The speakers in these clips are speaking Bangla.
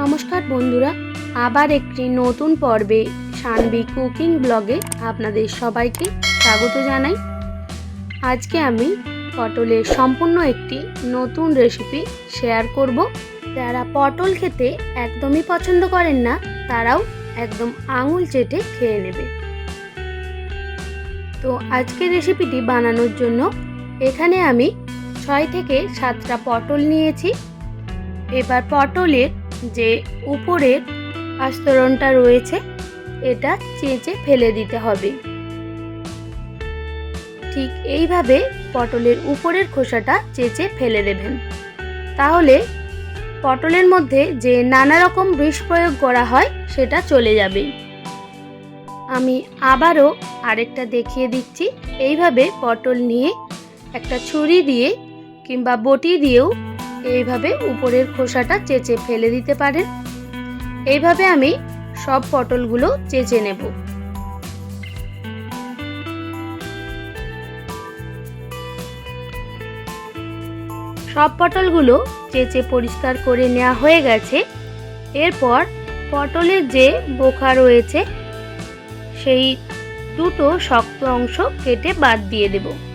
নমস্কার বন্ধুরা, আবার একটি নতুন পর্বে সানবি কুকিং ব্লগে আপনাদের সবাইকে স্বাগত জানাই। আজকে আমি পটলের সম্পূর্ণ একটি নতুন রেসিপি শেয়ার করব। যারা পটল খেতে একদমই পছন্দ করেন না, তারাও একদম আঙুল চেটে খেয়ে নেবে। তো আজকে রেসিপিটি বানানোর জন্য এখানে আমি ছয় থেকে সাতটা পটল নিয়েছি। এবার পটলের যে উপরের আস্তরণটা রয়েছে, এটা চেঁচে ফেলে দিতে হবে। ঠিক এইভাবে পটলের উপরের খোসাটা চেঁচে ফেলে দেবেন। তাহলে পটলের মধ্যে যে নানা রকম বিষ প্রয়োগ করা হয়, সেটা চলে যাবে। আমি আবারও আরেকটা দেখিয়ে দিচ্ছি। এইভাবে পটল নিয়ে একটা ছুরি দিয়ে কিংবা বটি দিয়েও এইভাবে উপরের খোসাটা চেঁচে ফেলে দিতে পারেন। এইভাবে আমি সব পটলগুলো চেঁচে নেব। সব পটলগুলো চেঁচে পরিষ্কার করে নেওয়া হয়ে গেছে। এরপর পটলের যে বোখা রয়েছে, সেই দুটো শক্ত অংশ কেটে বাদ দিয়ে দেবো।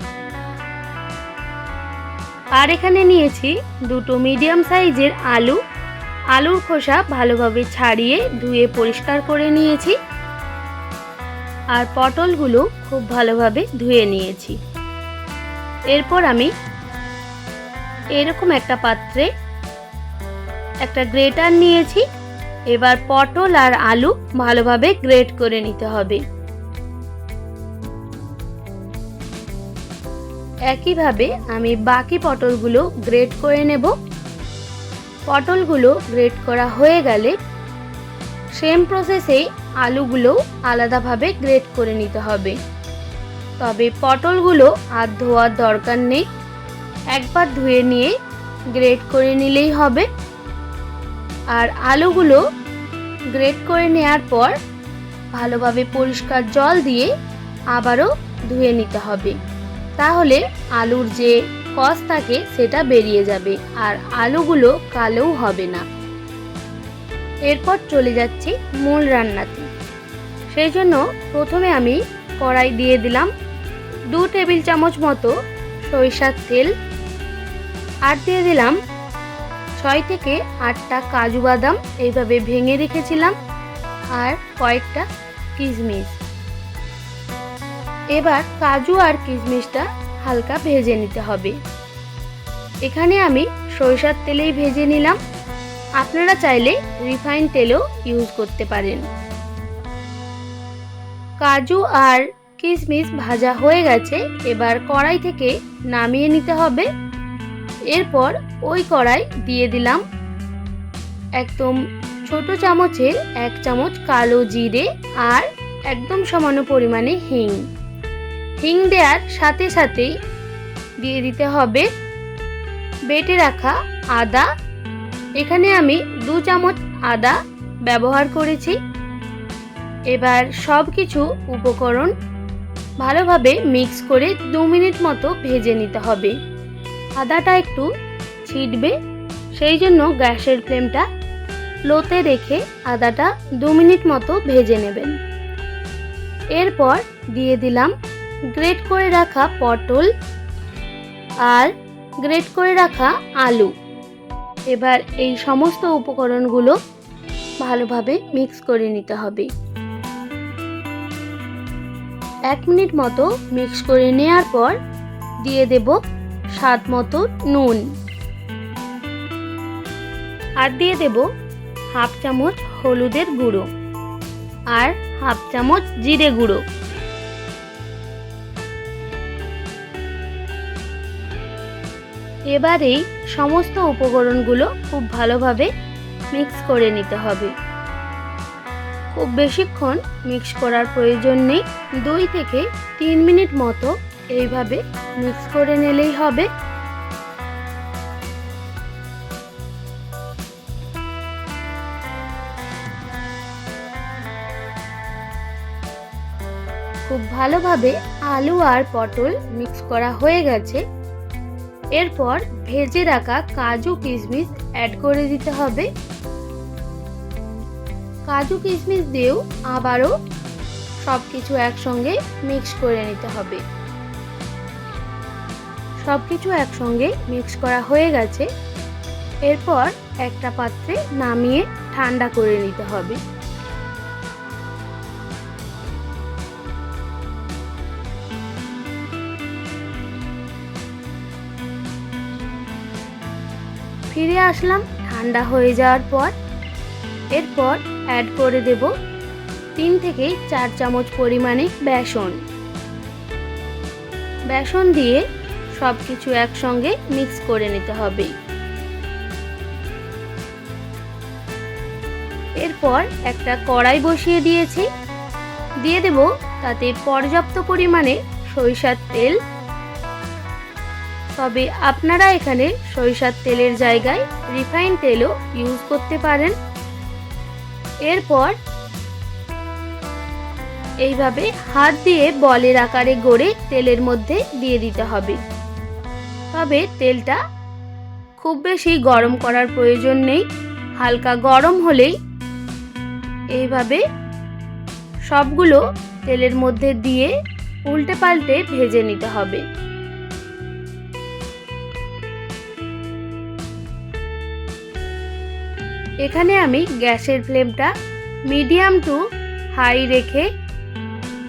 আর এখানে নিয়েছি দুটো মিডিয়াম সাইজের আলু। আলুর খোসা ভালোভাবে ছাড়িয়ে ধুয়ে পরিষ্কার করে নিয়েছি। আর পটলগুলো খুব ভালোভাবে ধুয়ে নিয়েছি। এরপর আমি এরকম একটা পাত্রে একটা গ্রেটার নিয়েছি। এবার পটল আর আলু ভালোভাবে গ্রেট করে নিতে হবে। একইভাবে আমি বাকি পটলগুলো গ্রেট করে নেব। পটলগুলো গ্রেট করা হয়ে গেলে সেম প্রসেসেই আলুগুলো আলাদাভাবে গ্রেট করে নিতে হবে। তবে পটলগুলো আর ধোয়ার দরকার নেই। একবার ধুয়ে নিয়ে গ্রেট করে নিলেই হবে। আর আলুগুলো গ্রেট করে নেওয়ার পর ভালোভাবে পরিষ্কার জল দিয়ে আবারও ধুয়ে নিতে হবে। তাহলে আলুর যে কস থাকে সেটা বেরিয়ে যাবে আর আলুগুলো কালোও হবে না। এরপর চলে যাচ্ছি মূল রান্নাতে। সেই জন্য প্রথমে আমি কড়াই দিয়ে দিলাম দু টেবিল চামচ মতো সরিষার তেল আর দিয়ে দিলাম ছয় থেকে আটটা কাজু বাদাম, এইভাবে ভেঙে রেখেছিলাম, আর কয়েকটা কিশমিশ। এবার কাজু আর কিশমিশটা হালকা ভেজে নিতে হবে। এখানে আমি সরিষার তেলেই ভেজে নিলাম। আপনারা চাইলে রিফাইন তেলও ইউজ করতে পারেন। কাজু আর কিশমিশ ভাজা হয়ে গেছে। এবার কড়াই থেকে নামিয়ে নিতে হবে। এরপর ওই কড়াই দিয়ে দিলাম একদম ছোট চামচের এক চামচ কালো জিরে আর একদম সমানো পরিমাণে হিং। হিং দেওয়ার সাথে সাথেই দিয়ে দিতে হবে। বেটে রাখা আদা। এখানে আমি দু চামচ আদা ব্যবহার করেছি। এবার সব কিছু উপকরণ ভালোভাবে মিক্স করে দু মিনিট মতো ভেজে নিতে হবে। আদাটা একটু ছিটবে, সেই জন্য গ্যাসের ফ্লেমটা লোতে রেখে আদাটা দু মিনিট মতো ভেজে নেবেন। এরপর দিয়ে দিলাম গ্রেট করে রাখা পটল আর গ্রেট করে রাখা আলু। এবার এই সমস্ত উপকরণগুলো ভালোভাবে মিক্স করে নিতে হবে। এক মিনিট মতো মিক্স করে নেওয়ার পর দিয়ে দেব স্বাদ মতো নুন। আর দিয়ে দেব হাফ চামচ হলুদের গুঁড়ো আর হাফ চামচ জিরে গুঁড়ো। এবার এই সমস্ত উপকরণগুলো খুব ভালোভাবে মিক্স করে নিতে হবে। খুব বেশিক্ষণ মিক্স করার প্রয়োজন নেই। দুই থেকে তিন মিনিট মতো এইভাবে মিক্স করে নিলেই হবে। খুব ভালোভাবে আলু আর পটল মিক্স করা হয়ে গেছে। এরপর ভেজে রাখা কাজু কিশমিশ অ্যাড করে দিতে হবে। কাজু কিশমিশ দিয়েও আবারও সব কিছু একসঙ্গে মিক্স করে নিতে হবে। সব কিছু একসঙ্গে মিক্স করা হয়ে গেছে। এরপর একটা পাত্রে নামিয়ে ঠান্ডা করে নিতে হবে। ফিরে আসলাম ঠান্ডা হয়ে যাওয়ার পর। এরপর অ্যাড করে দেব তিন থেকে চার চামচ পরিমাণে বেসন। বেসন দিয়ে সব কিছু একসঙ্গে মিক্স করে নিতে হবে। এরপর একটা কড়াই বসিয়ে দিয়েছি। দিয়ে দেব তাতে পর্যাপ্ত পরিমাণে সরিষার তেল তবে আপনারা এখানে সরিষার তেলের জায়গায় রিফাইন তেলও ইউজ করতে পারেন। এরপর এইভাবে হাত দিয়ে বলের আকারে গড়ে তেলের মধ্যে দিয়ে দিতে হবে। তবে তেলটা খুব বেশি গরম করার প্রয়োজন নেই। হালকা গরম হলেই এইভাবে সবগুলো তেলের মধ্যে দিয়ে উল্টে পাল্টে ভেজে নিতে হবে। এখানে আমি গ্যাসের ফ্লেমটা মিডিয়াম টু হাই রেখে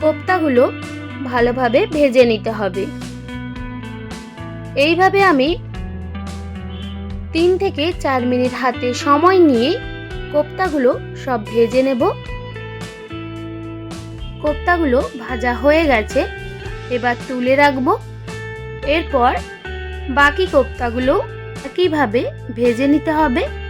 কোপ্তাগুলো ভালোভাবে ভেজে নিতে হবে। এইভাবে আমি তিন থেকে চার মিনিট হাতে সময় নিয়ে কোপ্তাগুলো সব ভেজে নেব। কোপ্তাগুলো ভাজা হয়ে গেছে, এবার তুলে রাখব। এরপর বাকি কোপ্তাগুলো একইভাবে ভেজে নিতে হবে।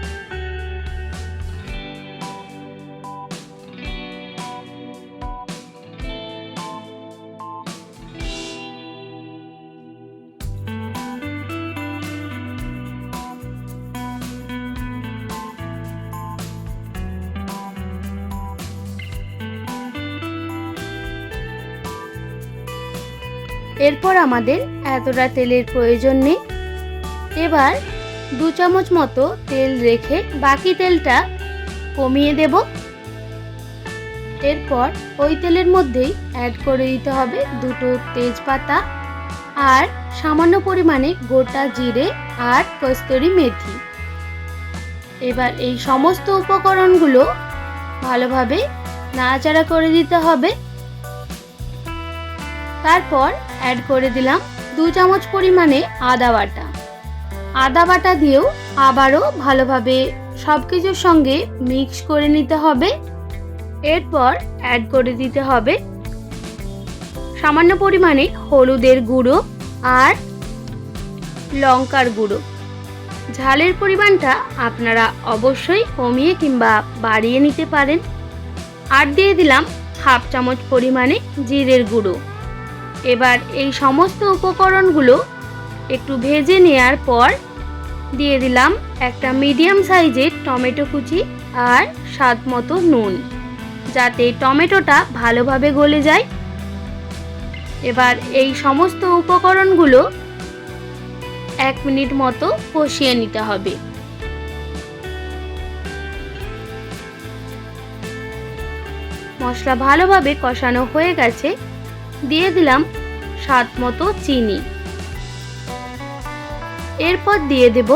এরপর আমাদের এতটা তেলের প্রয়োজন নেই। এবার দু চামচ মতো তেল রেখে বাকি তেলটা কমিয়ে দেব। এরপর ওই তেলের মধ্যেই অ্যাড করে দিতে হবে দুটো তেজপাতা আর সামান্য পরিমাণে গোটা জিরে আর কস্তুরি মেথি। এবার এই সমস্ত উপকরণগুলো ভালোভাবে নাড়াচাড়া করে দিতে হবে। তারপর অ্যাড করে দিলাম দু চামচ পরিমাণে আদা বাটা। আদা বাটা দিয়েও আবারও ভালোভাবে সব কিছুর সঙ্গে মিক্স করে নিতে হবে। এরপর অ্যাড করে দিতে হবে সামান্য পরিমাণে হলুদের গুঁড়ো আর লঙ্কার গুঁড়ো। ঝালের পরিমাণটা আপনারা অবশ্যই কমিয়ে কিংবা বাড়িয়ে নিতে পারেন। আর দিয়ে দিলাম হাফ চামচ পরিমাণে জিরের গুঁড়ো। এবার এই সমস্ত উপকরণগুলো একটু ভেজে নেওয়ার পর দিয়ে দিলাম একটা মিডিয়াম সাইজের টমেটো কুচি আর স্বাদ মতো নুন, যাতে টমেটোটা ভালোভাবে গলে যায়। এবার এই সমস্ত উপকরণগুলো এক মিনিট মতো কষিয়ে নিতে হবে। মশলা ভালোভাবে কষানো হয়ে গেছে। দিয়ে দিলাম স্বাদ মতো চিনি। এরপর দিয়ে দেব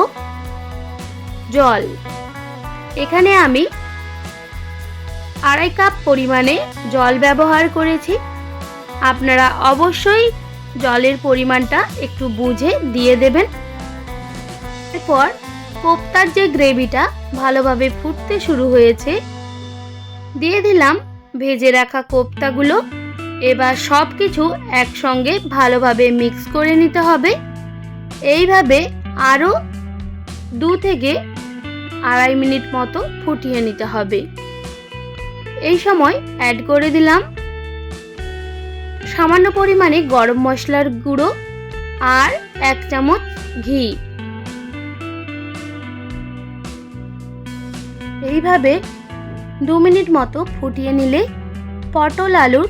জল। এখানে আমি আড়াই কাপ পরিমাণে জল ব্যবহার করেছি। আপনারা অবশ্যই জলের পরিমাণটা একটু বুঝে দিয়ে দেবেন। এরপর কোপ্তার যে গ্রেভিটা ভালোভাবে ফুটতে শুরু হয়েছে, দিয়ে দিলাম ভেজে রাখা কোপ্তাগুলো। এবার সব কিছু একসঙ্গে ভালোভাবে মিক্স করে নিতে হবে। এইভাবে আরও দু থেকে আড়াই মিনিট মতো ফুটিয়ে নিতে হবে। এই সময় অ্যাড করে দিলাম সামান্য পরিমাণে গরম মশলার গুঁড়ো আর এক চামচ ঘি। এইভাবে দু মিনিট মতো ফুটিয়ে নিলে পটল আলুর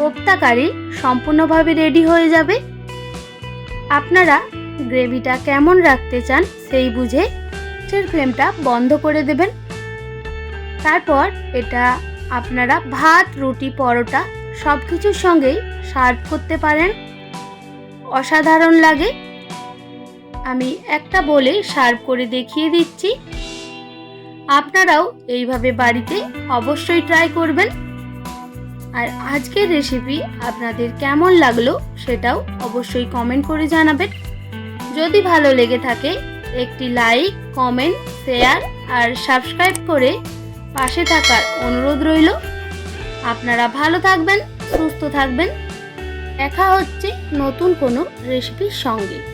কোপ্তা কারি সম্পূর্ণভাবে রেডি হয়ে যাবে। আপনারা গ্রেভিটা কেমন রাখতে চান সেই বুঝে গ্যাসের ফ্লেমটা বন্ধ করে দেবেন। তারপর এটা আপনারা ভাত, রুটি, পরোটা সব কিছুর সঙ্গেই সার্ভ করতে পারেন। অসাধারণ লাগে। আমি একটা বলে সার্ভ করে দেখিয়ে দিচ্ছি। আপনারাও এইভাবে বাড়িতে অবশ্যই ট্রাই করবেন। আর আজকের রেসিপি আপনাদের কেমন লাগল সেটাও অবশ্যই কমেন্ট করে জানাবেন। যদি ভালো লেগে থাকে, একটি লাইক কমেন্ট শেয়ার আর সাবস্ক্রাইব করে পাশে থাকার অনুরোধ রইল। আপনারা ভালো থাকবেন, সুস্থ থাকবেন। দেখা হচ্ছে নতুন কোনো রেসিপির সঙ্গে।